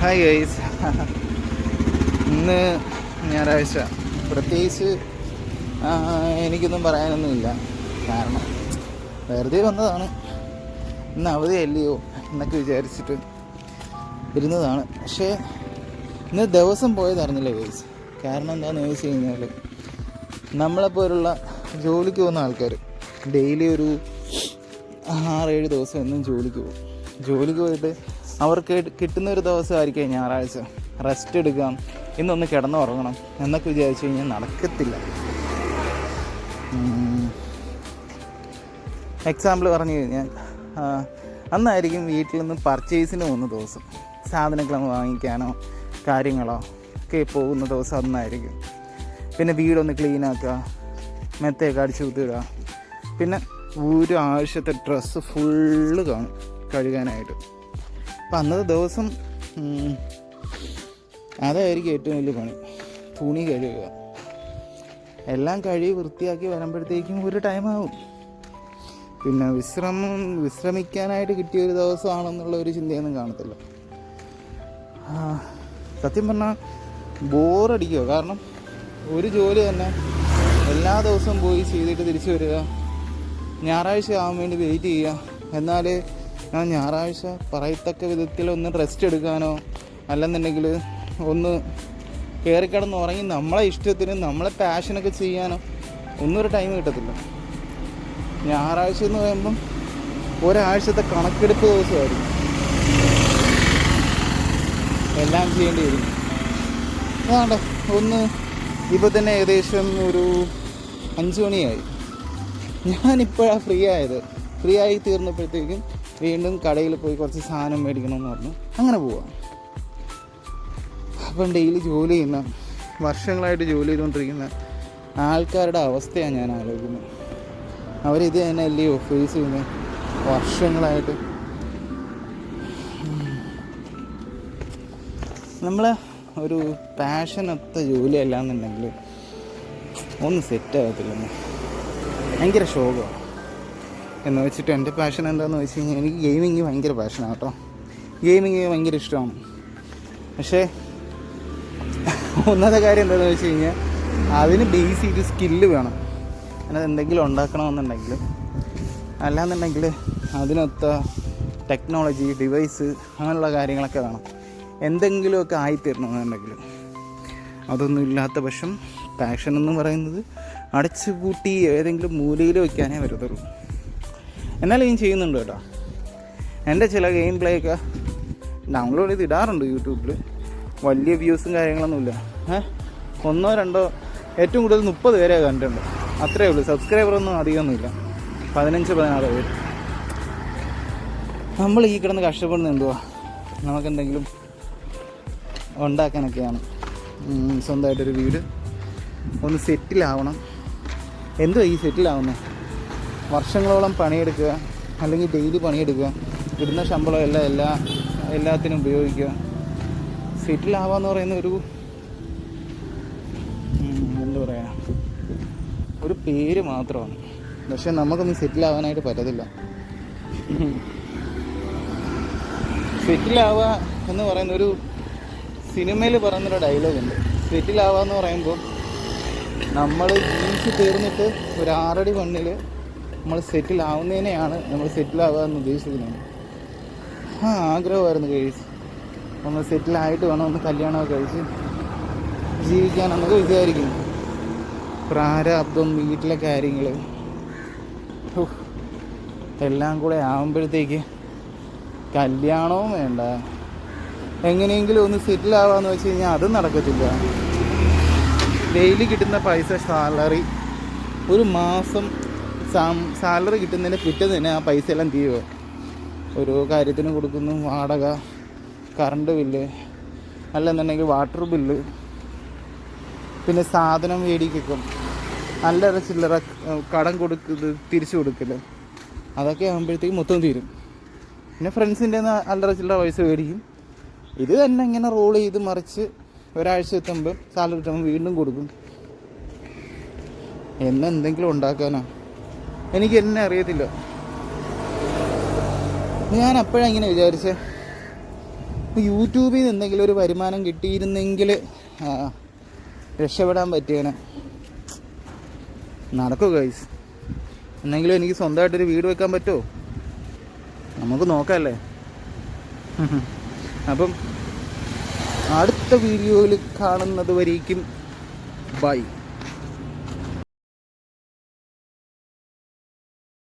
Hi guys ഇന്ന് ഞായറാഴ്ച. പ്രത്യേകിച്ച് എനിക്കൊന്നും പറയാനൊന്നുമില്ല. കാരണം വെറുതെ വന്നതാണ്. ഇന്ന് അവധിയല്ലയോ എന്നൊക്കെ വിചാരിച്ചിട്ട് ഇരുന്നതാണ്. പക്ഷേ ഇന്ന് ദിവസം പോയതറിഞ്ഞില്ല ഗൈസ് കാരണം എന്താണെന്ന് ചോദിച്ചു കഴിഞ്ഞാൽ നമ്മളെപ്പോലുള്ള ജോലിക്ക് പോകുന്ന ആൾക്കാർ ഡെയിലി ഒരു ആറേഴ് ദിവസം എന്നും ജോലിക്ക് പോകും. ജോലിക്ക് പോയിട്ട് അവർക്ക് കിട്ടുന്ന ഒരു ദിവസമായിരിക്കും ഞായറാഴ്ച. റെസ്റ്റ് എടുക്കാം ഇന്നൊന്ന് കിടന്നുറങ്ങണം. എന്നൊക്കെ വിചാരിച്ചു കഴിഞ്ഞാൽ നടക്കത്തില്ല. എക്സാമ്പിൾ പറഞ്ഞു കഴിഞ്ഞാൽ അന്നായിരിക്കും വീട്ടിൽ നിന്ന് പർച്ചേസിന് പോകുന്ന ദിവസം. സാധനങ്ങൾ വാങ്ങിക്കാനോ കാര്യങ്ങളോ ഒക്കെ പോകുന്ന ദിവസം അന്നായിരിക്കും. പിന്നെ വീടൊന്ന് ക്ലീനാക്കുക മെത്തയൊക്കെ അടിച്ചു കുത്തിയിടുക. പിന്നെ ഒരു ആവശ്യത്തെ ഡ്രസ്സ് ഫുള്ള് കാണും കഴുകാനായിട്ട്. അപ്പം അന്നത്തെ ദിവസം അതായിരിക്കും ഏറ്റവും വലിയ പണി. തുണി കഴുകുക. എല്ലാം കഴുകി വൃത്തിയാക്കി വരുമ്പോഴത്തേക്കും ഒരു ടൈമാവും. പിന്നെ വിശ്രമം വിശ്രമിക്കാനായിട്ട് കിട്ടിയ ഒരു ദിവസമാണെന്നുള്ള ഒരു ചിന്തയൊന്നും കാണത്തില്ല. സത്യം പറഞ്ഞാൽ ബോറടിക്കുക. കാരണം ഒരു ജോലി തന്നെ എല്ലാ ദിവസവും പോയി ചെയ്തിട്ട് തിരിച്ചു വരിക. ഞായറാഴ്ച ആവാൻ വേണ്ടി വെയിറ്റ് ചെയ്യുക. എന്നാൽ ഞാൻ ഞായറാഴ്ച പറയത്തക്ക വിധത്തിൽ ഒന്ന് റെസ്റ്റ് എടുക്കാനോ അല്ലെന്നുണ്ടെങ്കിൽ ഒന്ന് കയറിക്കിടന്ന് ഉറങ്ങി നമ്മളെ ഇഷ്ടത്തിന് നമ്മളെ പാഷനൊക്കെ ചെയ്യാനോ ഒന്നും ഒരു ടൈം കിട്ടത്തില്ല. ഞായറാഴ്ച എന്ന് പറയുമ്പം ഒരാഴ്ചത്തെ കണക്കെടുപ്പ് ദിവസമായിരുന്നു എല്ലാം ചെയ്യേണ്ടി വരും അതാണ്ട് ഒന്ന് ഇപ്പോൾ തന്നെ ഏകദേശം ഒരു അഞ്ച് മണിയായി. ഞാനിപ്പോഴാണ് ഫ്രീ ആയത്. ഫ്രീ ആയി തീർന്നപ്പോഴത്തേക്കും വീണ്ടും കടയിൽ പോയി കുറച്ച് സാധനം മേടിക്കണമെന്ന് പറഞ്ഞു. അങ്ങനെ പോവാം. അപ്പം ഡെയിലി ജോലി ചെയ്യുന്ന വർഷങ്ങളായിട്ട് ജോലി ചെയ്തുകൊണ്ടിരിക്കുന്ന ആൾക്കാരുടെ അവസ്ഥയാണ് ഞാൻ ആലോചിക്കുന്നത്. അവരിത് തന്നെ അല്ലയോ ഫേസ് ചെയ്യുന്നത് വർഷങ്ങളായിട്ട്. നമ്മൾ ഒരു പാഷനൊത്ത ജോലിയല്ല എന്നുണ്ടെങ്കിൽ ഒന്നും ആകത്തില്ല ഭയങ്കര ശോകമാണ്. എന്ന് വെച്ചിട്ട് എന്റെ പാഷൻ എന്താണെന്ന് വെച്ച് കഴിഞ്ഞാൽ എനിക്ക് ഗെയിമിങ് ഭയങ്കര പാഷനാണ് കേട്ടോ. ഗെയിമിങ് ഭയങ്കര ഇഷ്ടമാണ്. പക്ഷേ ഒന്നാമത്തെ കാര്യം എന്താണെന്ന് വെച്ച് കഴിഞ്ഞാൽ അതിന് ബേസ് ചെയ്ത് സ്കില്ല് വേണം. അതിനകത്ത് എന്തെങ്കിലും ഉണ്ടാക്കണമെന്നുണ്ടെങ്കിൽ അല്ലാന്നുണ്ടെങ്കിൽ അതിനൊത്ത ടെക്നോളജി ഡിവൈസ് അങ്ങനെയുള്ള കാര്യങ്ങളൊക്കെ വേണം. എന്തെങ്കിലുമൊക്കെ ആയിത്തീരണമെന്നുണ്ടെങ്കിൽ. അതൊന്നും ഇല്ലാത്ത പക്ഷം പാഷൻ എന്ന് പറയുന്നത് അടച്ചു പൂട്ടി ഏതെങ്കിലും മൂലയിൽ വയ്ക്കാനേ വരത്തുള്ളൂ എന്നാലും ഞാൻ ചെയ്യുന്നുണ്ട് കേട്ടോ. എന്റെ ചില ഗെയിം പ്ലേ ഒക്കെ ഡൗൺലോഡ് ചെയ്ത് ഇടാറുണ്ട് യൂട്യൂബിൽ വലിയ വ്യൂസും കാര്യങ്ങളൊന്നുമില്ല. ഏഹ് ഒന്നോ രണ്ടോ ഏറ്റവും കൂടുതൽ മുപ്പത് പേരെ കണ്ടിട്ടുണ്ട്. അത്രേ ഉള്ളൂ. സബ്സ്ക്രൈബറൊന്നും അധികമൊന്നുമില്ല. പതിനഞ്ച് പതിനാറ് പേര്. നമ്മൾ ഈ കിടന്ന് കഷ്ടപ്പെടുന്നത് എന്തുവാ? നമുക്കെന്തെങ്കിലും ഉണ്ടാക്കാനൊക്കെയാണ്. സ്വന്തമായിട്ടൊരു വീട്. ഒന്ന് സെറ്റിലാവണം എന്തുവാ ഈ സെറ്റിലാവുന്നത് വർഷങ്ങളോളം പണിയെടുക്കുക അല്ലെങ്കിൽ ഡെയിലി പണിയെടുക്കുക കിട്ടുന്ന ശമ്പളം എല്ലാം എല്ലാ എല്ലാത്തിനും ഉപയോഗിക്കുക. സെറ്റിലാവാന്ന് പറയുന്ന ഒരു എന്താ പറയുക ഒരു പേര് മാത്രമാണ്. പക്ഷെ നമുക്കൊന്നും സെറ്റിലാവാനായിട്ട് പറ്റത്തില്ല. സെറ്റിലാവുക എന്ന് പറയുന്ന ഒരു സിനിമയിൽ പറയുന്നൊരു ഡയലോഗുണ്ട് സെറ്റിലാവുക എന്ന് പറയുമ്പോൾ നമ്മൾ ജീൻസ് തീർന്നിട്ട് ഒരു ആറടി മണ്ണിൽ നമ്മൾ സെറ്റിൽ ആവുന്നതിനെയാണ് നമ്മൾ സെറ്റിൽ ആവുക എന്ന് ഉദ്ദേശിക്കുന്നത് ആ ആഗ്രഹമായിരുന്നു കഴിച്ച് നമ്മൾ സെറ്റിലായിട്ട് വേണം ഒന്ന് കല്യാണമൊക്കെ കഴിച്ച് നമുക്ക് വിചാരിക്കുന്നു. പ്രാരാബ്ദം വീട്ടിലെ കാര്യങ്ങൾ എല്ലാം കൂടെ ആകുമ്പോഴത്തേക്ക് കല്യാണവും വേണ്ട. എങ്ങനെയെങ്കിലും ഒന്ന് സെറ്റിൽ ആവാന്ന് വെച്ച് കഴിഞ്ഞാൽ അതും നടക്കത്തില്ല. ഡെയിലി കിട്ടുന്ന പൈസ സാലറി ഒരു മാസം സാലറി കിട്ടുന്നതിന് പിറ്റേന്ന് തന്നെ ആ പൈസ എല്ലാം തീരുമോ ഓരോ കാര്യത്തിന് കൊടുക്കുന്നു വാടക കറണ്ട് ബില്ല് അല്ലെന്നുണ്ടെങ്കിൽ വാട്ടർ ബില്ല് പിന്നെ സാധനം മേടിക്കും. അല്ലറ ചില്ലറ കടം കൊടുക്കുന്നത് തിരിച്ചു കൊടുക്കൽ. അതൊക്കെ ആകുമ്പോഴത്തേക്കും മൊത്തം തീരും. പിന്നെ ഫ്രണ്ട്സിന്റെ അല്ലറ ചില്ലറ പൈസ മേടിക്കും. ഇത് തന്നെ ഇങ്ങനെ റോൾ ചെയ്ത് മറിച്ച് ഒരാഴ്ച എത്തുമ്പോൾ സാലറി കിട്ടുമ്പോൾ വീണ്ടും കൊടുക്കും. എന്നെന്തെങ്കിലും ഉണ്ടാക്കാനാണ് ഉണ്ടാക്കാനാ? എനിക്ക് എന്നെ അറിയത്തില്ല. ഞാൻ അപ്പോഴാണ് ഇങ്ങനെ വിചാരിച്ചത് യൂട്യൂബിൽ നിന്ന് എന്തെങ്കിലും ഒരു വരുമാനം കിട്ടിയിരുന്നെങ്കിൽ രക്ഷപ്പെടാൻ പറ്റിയേനെ. നടക്കൂ ഗൈസ് എന്നെങ്കിലും എനിക്ക് സ്വന്തമായിട്ടൊരു വീട് വെക്കാൻ പറ്റുമോ നമുക്ക് നോക്കാമല്ലേ അപ്പം അടുത്ത വീഡിയോയിൽ കാണുന്നത് വരേക്കും. ബൈ